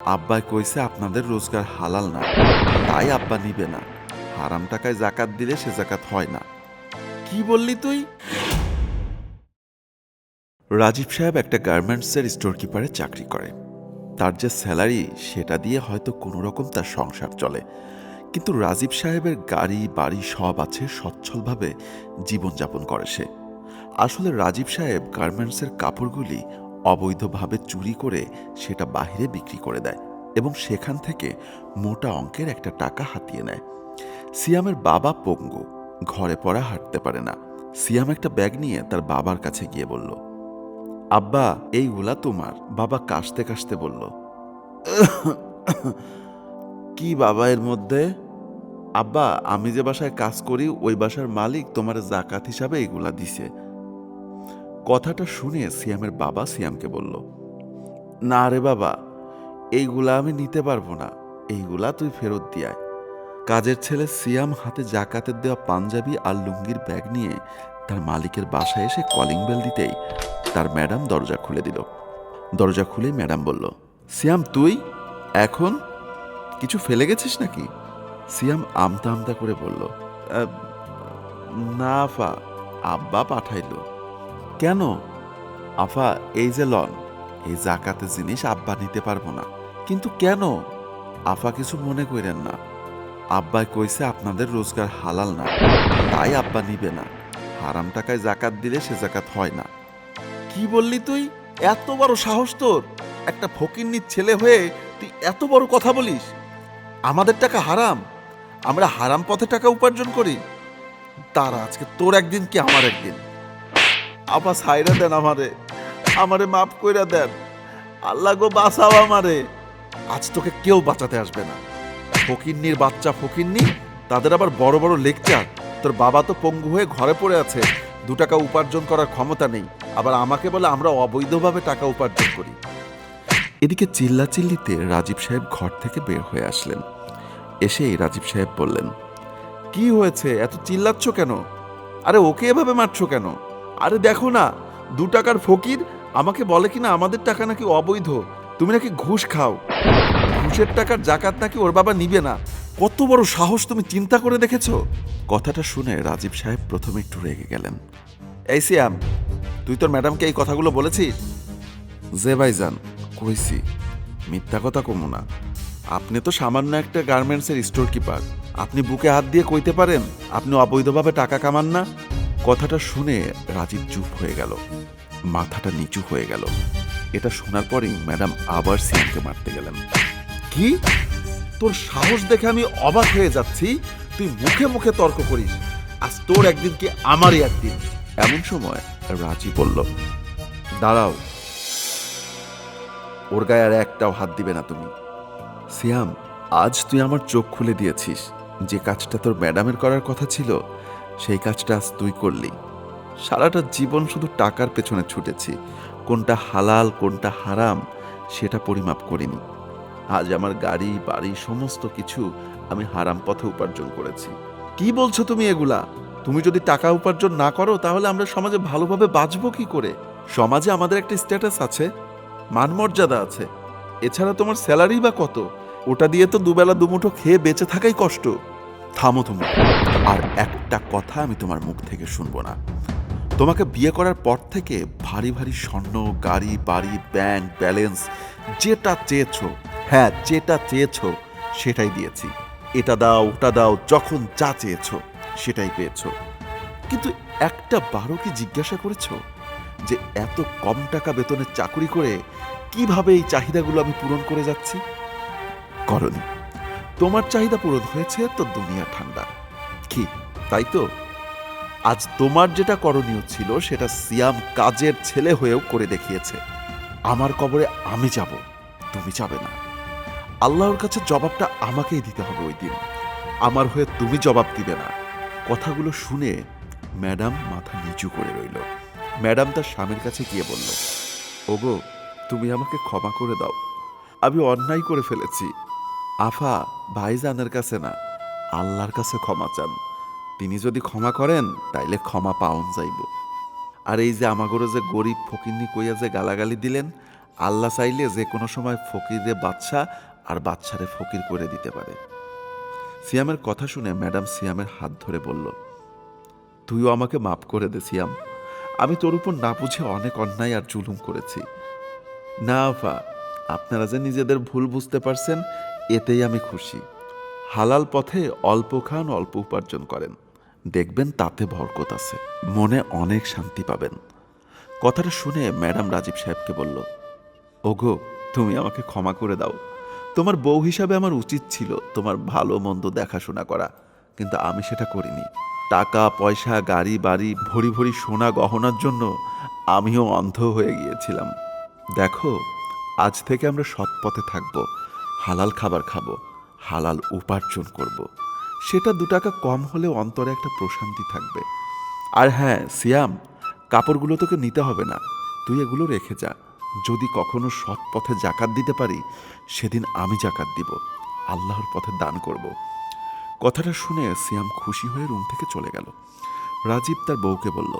আব্বাই কইছে আপনাদের রোজগার হালাল না। তাই আব্বা নিবে না। হারাম টাকায় জাকাত দিলে সে জাকাত হয় না। কি বললি তুই? রাজীব সাহেব একটা গার্মেন্টসের স্টোর কিপারে চাকরি করে। তার যে স্যালারি সেটা দিয়ে হয়তো কোনো রকম তার সংসার চলে। কিন্তু রাজীব সাহেবের গাড়ি, বাড়ি সব আছে সচ্ছলভাবে জীবনযাপন করে সে। আসলে রাজীব সাহেব গার্মেন্টসের কাপড়গুলি অবৈধভাবে চুরি করে সেটা বাহিরে বিক্রি করে দেয় এবং সেখান থেকে মোটা অঙ্কের একটা টাকা হাতিয়ে নেয়। সিয়ামের বাবা পঙ্গু ঘরে পড়া হাঁটতে পারে না। সিয়াম একটা ব্যাগ নিয়ে তার বাবার কাছে গিয়ে বলল, আব্বা এইগুলা তোমার। বাবা কাশতে কাশতে বলল, কি বাবা এর মধ্যে? আব্বা, আমি যে বাসায় কাজ করি, ওই বাসার মালিক তোমার জাকাত হিসাবে এগুলা দিছে। কথাটা শুনে সিয়ামের বাবা সিয়ামকে বলল, না রে বাবা, এইগুলা আমি নিতে পারব না। এইগুলা তুই ফেরত দিয়ায় কাজের ছেলে সিয়াম হাতে জাকাতের দেওয়া পাঞ্জাবি আর লুঙ্গির ব্যাগ নিয়ে তার মালিকের বাসায় এসে কলিং বেল দিতেই তার ম্যাডাম দরজা খুলে দিল। দরজা খুলেই ম্যাডাম বলল, সিয়াম, তুই এখন কিছু ফেলে গেছিস নাকি? সিয়াম আমতা আমতা করে বলল না আব্বা পাঠাইলো। কেন? আফা, এই যে লন, এই জাকাতের জিনিস আব্বা নিতে পারব না। কিন্তু কেন? আফা কিছু মনে করেন না। আব্বাই কইছে আপনাদের রোজগার হালাল না, তাই আব্বা নিবে না। হারাম টাকায় জাকাত দিলে সে জাকাত হয় না। কি বললি তুই? এত বড় সাহস তোর? একটা ফকিন্নির ছেলে হয়ে তুই এত বড় কথা বলিস? আমাদের টাকা হারাম, আমরা হারাম পথে টাকা উপার্জন করি। তারা আজকে তোর একদিন কি আমার একদিন? আপা সাইরা দেন আমারে। আমারে মাফ কইরা দেন। আল্লাহ গো বাঁচাও আমারে। আজ তোকে কেউ বাঁচাতে আসবে না। ফকিন্নির বাচ্চা ফকিন্নি, তাদের আবার বড় বড় লেকচার। তোর বাবা তো পঙ্গু হয়ে ঘরে পড়ে আছে। দু টাকা উপার্জন করার ক্ষমতা নেই। আবার আমাকে বলে আমরা অবৈধভাবে টাকা উপার্জন করি। এদিকে চিল্লাচিল্লিতে রাজীব সাহেব ঘর থেকে বের হয়ে আসলেন। এসেই রাজীব সাহেব বললেন, কি হয়েছে? এত চিল্লাচ্ছ কেন? আরে ওকে এভাবে মারছো কেন? আরে দেখো না, দু টাকার ফকির আমাকে বলে কিনা আমাদের টাকা নাকি অবৈধ। তুমি নাকি ঘুষ খাও। ঘুষের টাকার জাকাত নাকি ওর বাবা নিবে না। কত বড় সাহস তুমি চিন্তা করে দেখেছ? কথাটা শুনে রাজীব সাহেব প্রথমে একটু রেগে গেলেন। এই সিয়াম, তুই তোর ম্যাডামকে এই কথাগুলো বলেছিস? যে ভাইজান, কইছি, মিথ্যা কথা কমু না। আপনি তো সামান্য একটা গার্মেন্টসের স্টোর কিপার আপনি বুকে হাত দিয়ে কইতে পারেন, আপনি অবৈধভাবে টাকা কামান না। কথাটা শুনে রাজীব চুপ হয়ে গেল। মাথাটা নিচু হয়ে গেল। এটা শোনার পরেই ম্যাডাম আবার সিয়ামকে মারতে গেলেন। কি? তোর সাহস দেখে আমি অবাক হয়ে যাচ্ছি। তুই মুখে মুখে তর্ক করিস। আজ তোর একদিন কি আমারই একদিন? এমন সময় রাজি বলল দাঁড়াও। ওর গায়ে আর একটাও হাত দিবে না তুমি। সিয়াম আজ তুই আমার চোখ খুলে দিয়েছিস। যে কাজটা তোর ম্যাডামের করার কথা ছিল সেই কাজটা আজ তুই করলি। সারাটা জীবন শুধু টাকার পেছনে ছুটেছি। কোনটা হালাল, কোনটা হারাম, সেটা পরিমাপ করিনি। আজ আমার গাড়ি, বাড়ি, সমস্ত কিছু আমি হারাম পথে উপার্জন করেছি। কি বলছো তুমি এগুলা? তুমি যদি টাকা উপার্জন না করো, তাহলে আমরা সমাজে ভালোভাবে বাঁচবো কি করে? সমাজে আমাদের একটা স্ট্যাটাস আছে, মানমর্যাদা আছে। এছাড়া তোমার স্যালারি বা কত? ওটা দিয়ে তো দুবেলা দুমুঠো খেয়ে বেঁচে থাকাই কষ্ট। থামো তুমি। আর একটা কথা আমি তোমার মুখ থেকে শুনব না। তোমাকে বিয়ে করার পর থেকে ভারী ভারী স্বর্ণ, গাড়ি, বাড়ি, ব্যাংক, ব্যালেন্স, যেটা চেয়েছ হ্যাঁ যেটা চেয়েছো, সেটাই দিয়েছি। এটা দাও, ওটা দাও, যখন যা চেয়েছো, সেটাই পেয়েছ। কিন্তু একটা বারো কি জিজ্ঞাসা করেছ? যে এত কম টাকা বেতনের চাকরি করে কীভাবে এই চাহিদাগুলো আমি পূরণ করে যাচ্ছি? করনি। তোমার চাহিদা পূরণ হয়েছে, তো দুনিয়া ঠান্ডা। কি, তাই তো? আজ তোমার যেটা করণীয় ছিল, সেটা সিয়াম কাজের ছেলে হয়েও করে দেখিয়েছে। আমার কবরে আমি যাব, তুমি যাবে না। আল্লাহর কাছে জবাবটা আমাকেই দিতে হবে ওই দিন। আমার হয়ে তুমি জবাব দিবে না। কথাগুলো শুনে ম্যাডাম মাথা নিচু করে রইল। ম্যাডাম তার স্বামীর কাছে গিয়ে বলল, ওগো, তুমি আমাকে ক্ষমা করে দাও। আমি অন্যায় করে ফেলেছি। আফা ভাইজানের কাছে না, আল্লাহর কাছে ক্ষমা চান। তিনি যদি ক্ষমা করেন, তাইলে ক্ষমা পাওন যাইব। আর এই যে আমাগরে যে গরিব ফকিন্নি কইয়া যে গালাগালি দিলেন, আল্লাহ চাইলে যে কোনো সময় ফকিরে বাচ্চা আর বাচ্চারে ফকির করে দিতে পারে। সিয়ামের কথা শুনে ম্যাডাম সিয়ামের হাত ধরে বলল, তুইও আমাকে মাফ করে দে সিয়াম। আমি তোর উপর না বুঝে অনেক অন্যায় আর জুলুম করেছি। না আফা, আপনারা যে নিজেদের ভুল বুঝতে পারছেন এতেই আমি খুশি। হালাল পথে অল্প খান, অল্প উপার্জন করেন। দেখবেন তাতে বরকত আছে। মনে অনেক শান্তি পাবেন। কথাটা শুনে ম্যাডাম রাজীব সাহেবকে বলল, ওগো, তুমি আমাকে ক্ষমা করে দাও। তোমার বউ হিসাবে আমার উচিত ছিল তোমার ভালো মন্দ দেখাশোনা করা। কিন্তু আমি সেটা করিনি। টাকা, পয়সা, গাড়ি, বাড়ি, ভরি ভরি সোনা গহনার জন্য আমিও অন্ধ হয়ে গিয়েছিলাম। দেখো, আজ থেকে আমরা সৎ পথে থাকব। হালাল খাবার খাব, হালাল উপার্জন করব। সেটা দু টাকা কম হলেও অন্তরে একটা প্রশান্তি থাকবে। আর হ্যাঁ সিয়াম, কাপড়গুলো তোকে নিতে হবে না। তুই এগুলো রেখে যা। যদি কখনো সৎ পথে জাকাত দিতে পারি, সেদিন আমি জাকাত দিব। আল্লাহর পথে দান করব। কথাটা শুনে সিয়াম খুশি হয়ে রুম থেকে চলে গেল। রাজীব তার বউকে বলল,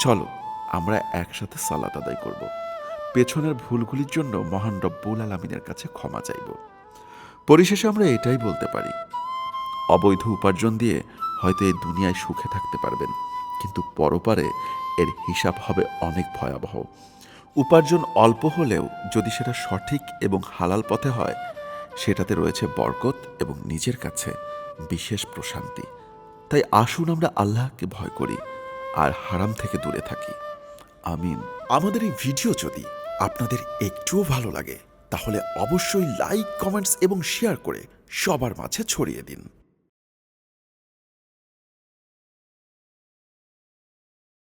চলো, আমরা একসাথে সালাত আদায় করব। পেছনের ভুলগুলির জন্য মহান রব্বুল আলমিনের কাছে ক্ষমা চাইব। পরিশেষে আমরা এটাই বলতে পারি। অবৈধ উপার্জন দিয়ে হয়তো এই দুনিয়ায় সুখে থাকতে পারবেন, কিন্তু পরপারে এর হিসাব হবে অনেক ভয়াবহ। উপার্জন অল্প হলেও যদি সেটা সঠিক এবং হালাল পথে হয়, সেটাতে রয়েছে বরকত এবং নিজের কাছে বিশেষ প্রশান্তি। তাই আসুন আমরা আল্লাহকে ভয় করি আর হারাম থেকে দূরে থাকি। আমিন। আমাদের এই ভিডিও যদি আপনাদের একটুও ভালো লাগে, তাহলে অবশ্যই লাইক কমেন্টস এবং শেয়ার করে সবার মাঝে ছড়িয়ে দিন।